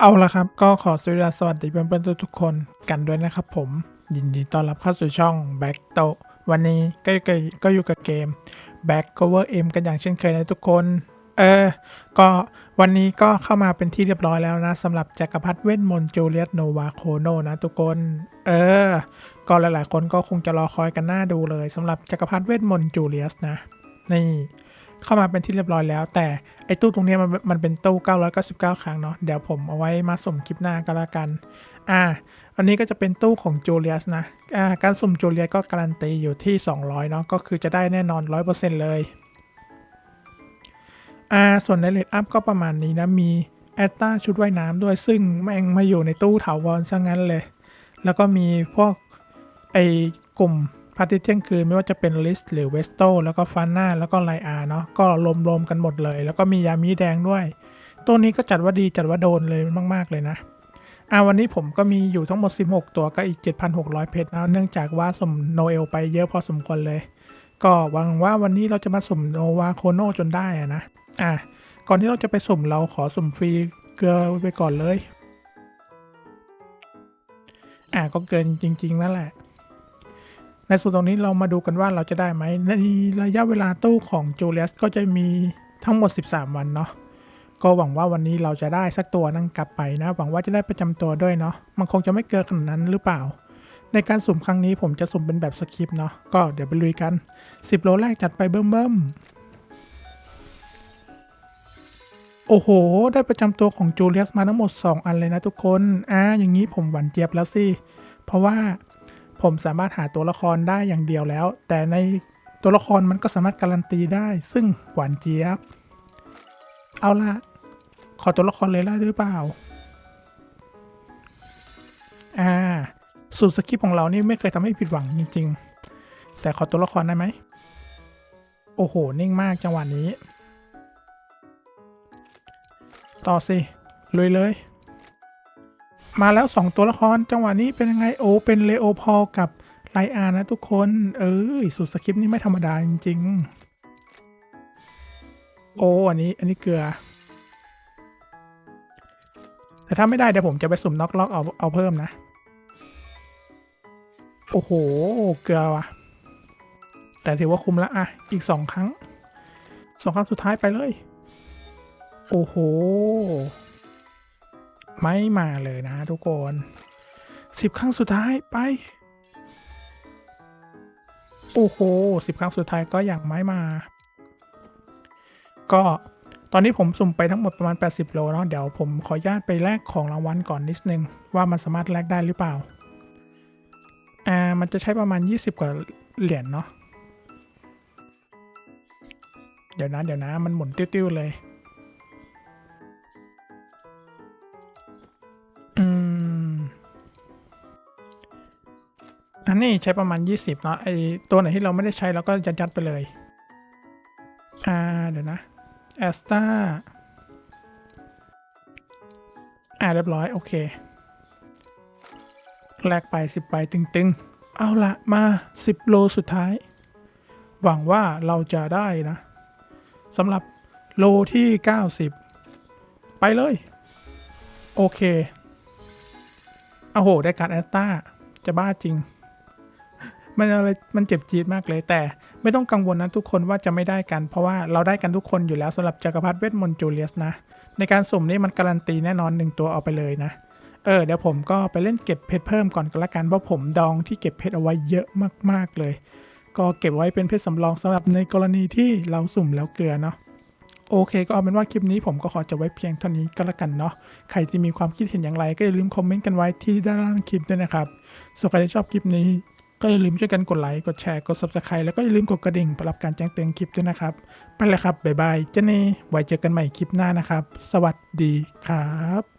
เอาละครับ ก็ขอสวัสดีเพื่อนๆทุกคนกันด้วยนะครับผม ยินดีต้อนรับเข้าสู่ช่อง Back t o วันนี้ก็ก็อยู่กับเกม Back Cover M กันอย่างเช่นเคยนะทุกคน เออ ก็วันนี้ก็เข้ามาเป็นที่เรียบร้อยแล้วนะสำหรับจักรพรรดิเวทมนต์จูเลียสโนวาโคโนนะทุกคน เออ ก็หลายๆคนก็คงจะรอคอยกันหน้าดูเลยสำหรับจักรพรรดิเวทมนต์จูเลียสนะ นี่ เข้ามาเป็นที่เรียบร้อยแล้ว แต่ไอ้ตู้ตรงนี้มันมันเป็นตู้ 999 ครั้งเนาะเดี๋ยวผมเอาไว้มาสุ่มคลิปหน้าก็แล้วกันอ่าอันนี้ก็จะเป็นตู้ของจูเลียสนะอ่าการสุ่มจูเลียสก็การันตีอยู่ที่ 200เนาะก็คือจะได้แน่นอน 100%เลยอ่าส่วนในเลดอัพก็ประมาณนี้นะมีแอตตาชุดว่ายน้ำด้วยซึ่งแม่งมาอยู่ในตู้ถาวรซะงั้นเลย แล้วก็มีพวกไอ้กลุ่ม พาร์ติเที่ยงคืนไม่ว่าจะเป็นลิสหรือเวสโตแล้วก็ฟาน่าแล้วก็ไลอาเนาะก็รวมๆกันหมดเลย แล้วก็มียามีแดงด้วย ตัวนี้ก็จัดว่าดีจัดว่าโดนเลยมาก ๆ เลยนะอ่าวันนี้ผมก็มีอยู่ทั้งหมด 16 ตัวก็อีก 7,600 เพชรนะเนื่องจากว่าสมโนเอลไปเยอะพอสมควรเลย ก็หวังว่าวันนี้เราจะมาสมโนวาโคโนจนได้อะนะอะก่อนที่เราจะไปสมเราขอสมฟรีเกลือไปก่อนเลย อะก็เกินจริง ๆ นั่นแหละ ในส่วนตรงนี้เรามาดูกันว่าเราจะได้ไหมในระยะเวลาตู้ของจูเลียสก็จะมีทั้งหมด 13 วันเนาะก็หวังว่าวันนี้เราจะได้สักตัวนั่งกลับไปนะ หวังว่าจะได้ประจำตัวด้วยเนาะมันคงจะไม่เกินขนาดนั้นหรือเปล่า ในการสุ่มครั้งนี้ผมจะสุ่มเป็นแบบสคริปต์เนาะก็เดี๋ยวไปลุยกัน 10 โลแรกจัดไปเบิ่มๆโอ้โห ได้ประจำตัวของจูเลียสมาทั้งหมด 2 อันเลยนะทุกคน อ่า อย่างนี้ผมหวั่นเจี๊ยบแล้วสิ เพราะว่า ผมสามารถหาตัวละครได้อย่างเดียวแล้ว แต่ในตัวละครมันก็สามารถการันตีได้ ซึ่งหวานเจี๊ยบ เอาละขอตัวละครเลยได้หรือเปล่า อ่า สูตรสคริปของเรานี่ไม่เคยทำให้ผิดหวังจริง ๆ แต่ขอตัวละครได้ไหม โอ้โห นิ่งมากจังหวะนี้ ต่อสิ ลุยเลย มาแล้ว 2 ตัวละครจังหวะนี้เป็นยังไงโอเป็นเลโอพอลกับไลอานะทุกคน เออสุดสคริปต์นี่ไม่ธรรมดาจริง ๆ โอ้อันนี้อันนี้เกลือ แต่ถ้าไม่ได้เดี๋ยวผมจะไปสุ่มน็อกล็อกเอาเอาเพิ่มนะ โอ้โห เกลือว่ะ แต่ถือว่าคุ้มละอะ อีกสองครั้งสองครั้งสุดท้ายไปเลย โอ้โห ไม่มาเลยนะทุกคนสิบครั้งสุดท้ายไป โอ้โหสิบครั้งสุดท้ายก็ยังไม่มา ก็ตอนนี้ผมสุ่มไปทั้งหมดประมาณ 80 โลเนาะเดี๋ยวผมขออนุญาตไปแลกของรางวัลก่อนนิดนึง ว่ามันสามารถแลกได้หรือเปล่า อ่า มันจะใช้ประมาณ 20 กว่าเหรียญเนาะเดี๋ยวนะ เดี๋ยวนะ มันหมุนติ้วๆเลย อันนี้ใช้ประมาณ 20เนาะไอตัวไหนที่เราไม่ได้ใช้เราก็ยัดยัดไปเลย อ่าเดี๋ยวนะแอสตาอ่าเรียบร้อย โอเค แลกไป 10ใบตึงๆ เอาละมา 10 โลสุดท้าย หวังว่าเราจะได้นะสำหรับโลที่ 90 ไปเลย โอเคโอ้โห ได้การแอสตาจะบ้าจริง มันอะไรมันเจ็บจี๊ดมากเลย แต่ไม่ต้องกังวลนะทุกคนว่าจะไม่ได้กันเพราะว่าเราได้กันทุกคนอยู่แล้วสำหรับจักรพรรดิเวทมนต์จูเลียสนะ ในการสุ่มนี้มันการันตีแน่นอนหนึ่งตัวเอาไปเลยนะเออเดี๋ยวผมก็ไปเล่นเก็บเพชรเพิ่มก่อนก็แล้วกันเพราะผมดองที่เก็บเพชรเอาไว้เยอะมากๆเลย ก็เก็บไว้เป็นเพชรสำรองสำหรับในกรณีที่เราสุ่มแล้วเกลือเนาะโอเคก็เอาเป็นว่าคลิปนี้ผมก็ขอจบไว้เพียงเท่านี้ก็แล้วกันเนาะใครที่มีความคิดเห็นอย่างไรก็อย่าลืมคอมเมนต์กันไว้ที่ด้านล่างคลิปด้วยนะครับส่วนใครที่ชอบคลิปนี้ ก็อย่าลืมช่วยกันกดไลค์ กดแชร์ กด subscribe แล้วก็อย่าลืมกดกระดิ่งเพื่อรับการแจ้งเตือนคลิปด้วยนะครับ ไปเลยครับ บ๊ายบาย เจเน่ไว้เจอกันใหม่คลิปหน้านะครับ สวัสดีครับ